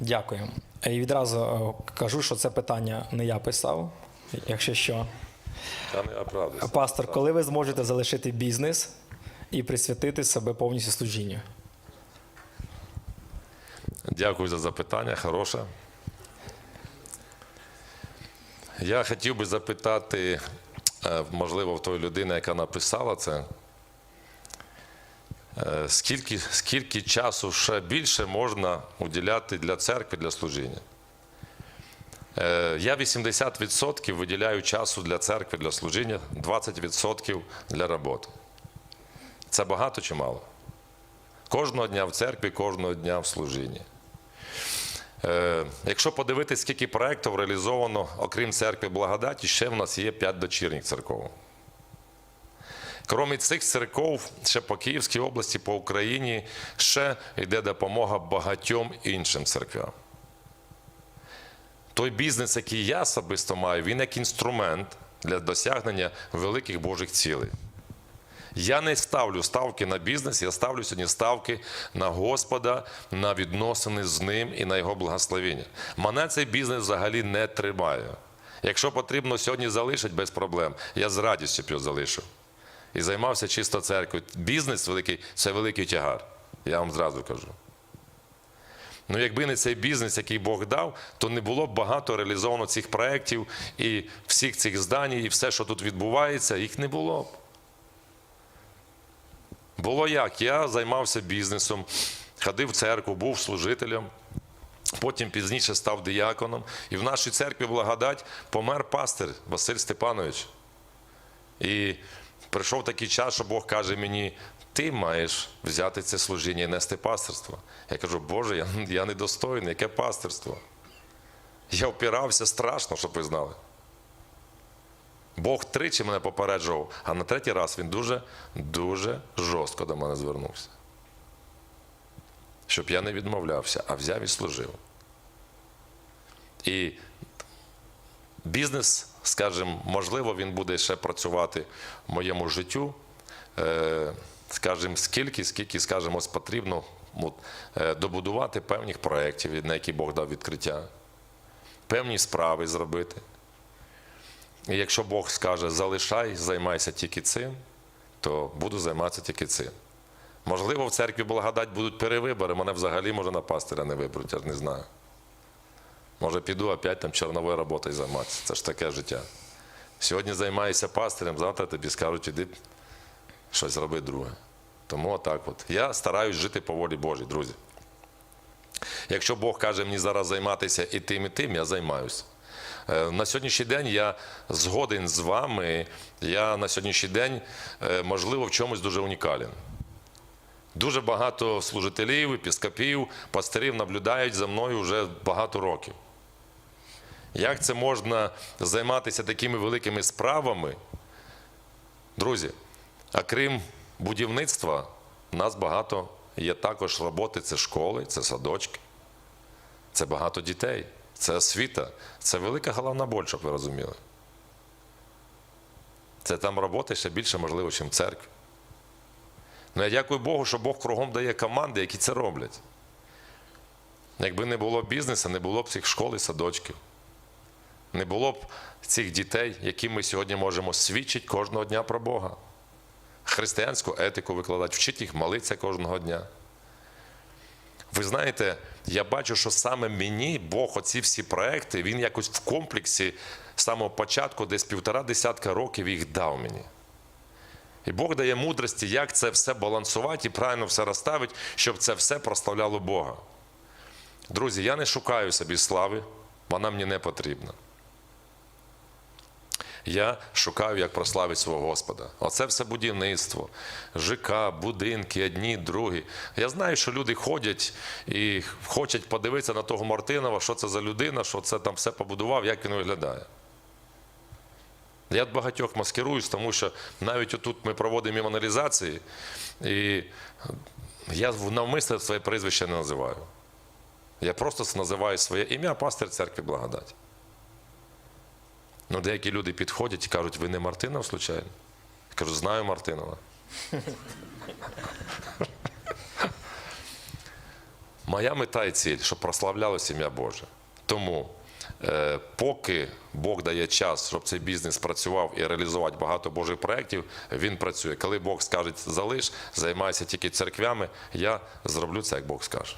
Дякую. І відразу е, кажу, що це питання не я писав. Якщо що, Та не оправдуйся. пастор, коли ви зможете залишити бізнес і присвятити себе повністю служінню? Дякую за запитання, хороше. Я хотів би запитати, е, можливо, в тої людини, яка написала це, скільки, скільки часу ще більше можна уділяти для церкви, для служіння? Е, Я 80% виділяю часу для церкви, для служіння, 20% для роботи. Це багато чи мало? Кожного дня в церкві, кожного дня в служінні. Е, якщо подивитись, скільки проєктів реалізовано, окрім церкви благодаті, ще в нас є 5 дочірніх церков. Крім цих церков, ще по Київській області, по Україні, ще йде допомога багатьом іншим церквям. Той бізнес, який я особисто маю, він як інструмент для досягнення великих Божих цілей. Я не ставлю ставки на бізнес, я ставлю сьогодні ставки на Господа, на відносини з ним і на його благословення. Мене цей бізнес взагалі не тримає. Якщо потрібно сьогодні залишити без проблем, я з радістю його залишив. І займався чисто церквою. Бізнес великий це великий тягар. Я вам зразу кажу. Ну, якби не цей бізнес, який Бог дав, то не було б багато реалізовано цих проєктів і всіх цих зданій, і все, що тут відбувається, їх не було б. Було як? Я займався бізнесом, ходив в церкву, був служителем, потім пізніше став дияконом. І в нашій церкві благодать помер пастир Василь Степанович. І прийшов такий час, що Бог каже мені: ти маєш взяти це служіння і нести пастирство. Я кажу, Боже, я, я недостойний, яке пастирство? Я впирався страшно, щоб ви знали. Бог тричі мене попереджував, а на третій раз він дуже, дуже жорстко до мене звернувся. Щоб я не відмовлявся, а взяв і служив. І бізнес, скажімо, можливо, він буде ще працювати в моєму життю. Е, Скажімо, скільки, скільки, скажімо, ось потрібно от, е, добудувати певних проєктів, на які Бог дав відкриття, певні справи зробити. І якщо Бог скаже, залишай, займайся тільки цим, то буду займатися тільки цим. Можливо, в церкві благодать будуть перевибори, мене взагалі може на пастиря не виберуть, я ж не знаю. Може, піду опять там чорновою роботою займатися. Це ж таке життя. Сьогодні займаюся пастирем, завтра тобі скажуть, іди щось роби друге. Тому отак от. Я стараюсь жити по волі Божій, друзі. Якщо Бог каже мені зараз займатися і тим, і тим, я займаюся. Е, На сьогоднішній день я згоден з вами. Я на сьогоднішній день, е, можливо, в чомусь дуже унікален. Дуже багато служителів, епіскопів, пастирів наблюдають за мною вже багато років. Як це можна займатися такими великими справами? Друзі, а крім будівництва, у нас багато є також роботи, це школи, це садочки, це багато дітей, це освіта, це велика головна боль, щоб ви розуміли. Це там роботи ще більше можливо, ніж в церкві. Ну, я дякую Богу, що Бог кругом дає команди, які це роблять. Якби не було бізнесу, не було б цих школ і садочків. Не було б цих дітей, яким ми сьогодні можемо свідчити кожного дня про Бога. Християнську етику викладати, вчити їх молитися кожного дня. Ви знаєте, я бачу, що саме мені Бог, оці всі проекти, він якось в комплексі з самого початку, десь півтора десятка років їх дав мені. І Бог дає мудрості, як це все балансувати і правильно все розставити, щоб це все прославляло Бога. Друзі, я не шукаю собі слави, вона мені не потрібна. Я шукаю, як прославити свого Господа. Оце все будівництво, ЖК, будинки, одні, другі. Я знаю, що люди ходять і хочуть подивитися на того Мартинова, що це за людина, що це там все побудував, як він виглядає. Я багатьох маскируюсь, тому що навіть отут ми проводимо іманалізації, і я навмисно своє прізвище не називаю. Я просто називаю своє ім'я пастир церкви благодать. Ну, деякі люди підходять і кажуть, ви не Мартинов, случайно? Я кажу, знаю Мартинова. Моя мета і ціль, щоб прославлялося ім'я Боже. Тому, е, поки Бог дає час, щоб цей бізнес працював і реалізувати багато Божих проєктів, він працює. Коли Бог скаже залиш, займайся тільки церквями, я зроблю це, як Бог скаже.